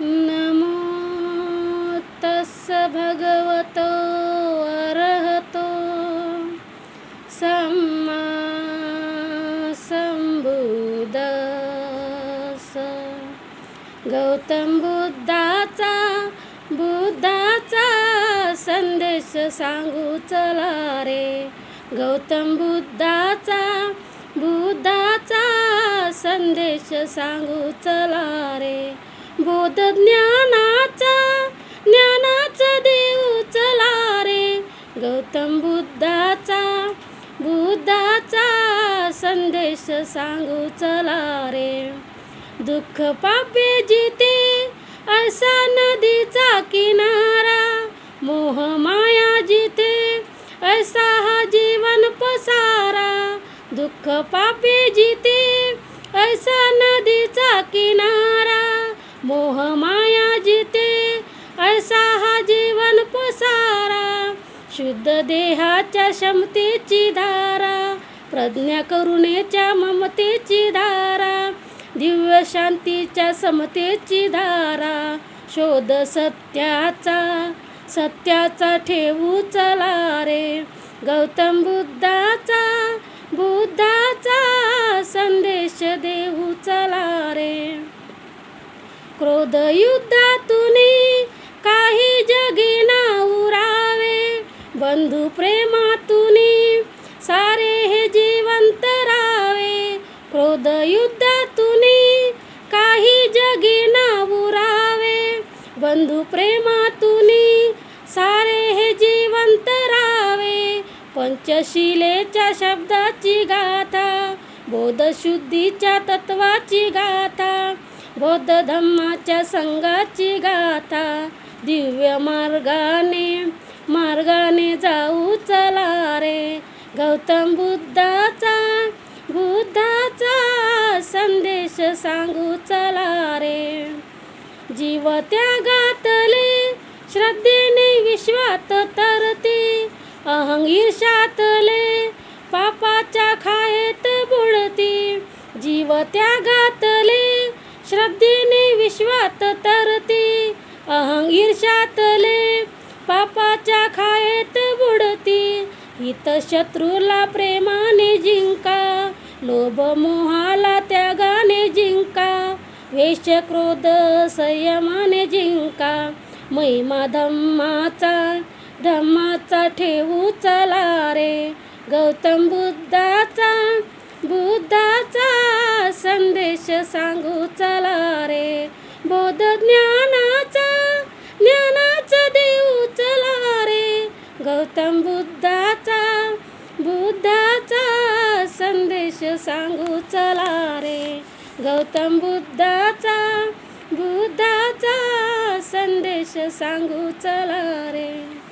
नमो तस्स भगवतो अरहतो। सम्मा संबुदस गौतम बुद्धाचा बुद्धाचा संदेश सांगू चला रे। गौतम बुद्धाचा बुद्धाचा संदेश सांगू चला रे। बोध ज्ञानाचा ज्ञानाचा देऊ चला रे. गौतम बुद्धाचा बुद्धाचा संदेश सांगू चला रे. दुःख पापे जिते असा नदीचा किनारा. मोह माया जिते असा हा जीवन पसारा. दुःख पापे जिते असा नदीचा किनारा. मोह माया जिते ऐसा हा जीवन पसारा. शुद्ध देहाच्या क्षमतेची धारा प्रज्ञा करुणेच्या ममतेची धारा दिव्य शांतीच्या समतेची धारा. शोध सत्याचा सत्याचा ठेवू चला रे. गौतम बुद्धाचा बुद्धाचा क्रोध युद्धातून काही जगीना उरावे बंधू प्रेमातून सारे हे जिवंत रावे. क्रोध युद्धातून काही जगीना उरावे बंधू प्रेमातून सारे हे जिवंत रावे. पंचशिलेच्या शब्दाची गाथा बोधशुद्धीच्या तत्वाची गाथा बौद्ध धम्माच्या संघाची गाथा दिव्य मार्गाने मार्गाने जाऊ चला रे. गौतम बुद्धाचा बुद्धाचा संदेश सांगू चला रे. जीव त्यागातले श्रद्धेने विश्वात तरते अहंग ईर्षातले पापाच्या खायेत बुडती. जीव त्यागात श्रद्धेने विश्वात तरते. अहंगीर्षातले पापाच्या खायेत बुडती. हित शत्रूला प्रेमाने जिंका लोभ मोहाला त्यागाने जिंका वेश क्रोध संयमाने जिंका. महिमा धम्माचा धम्माचा ठेवू चला रे. गौतम बुद्धाचा बुद्धाचा संदेश सांगू संदेश सांगू चला रे. गौतम बुद्धाचा बुद्धाचा संदेश सांगू चला रे.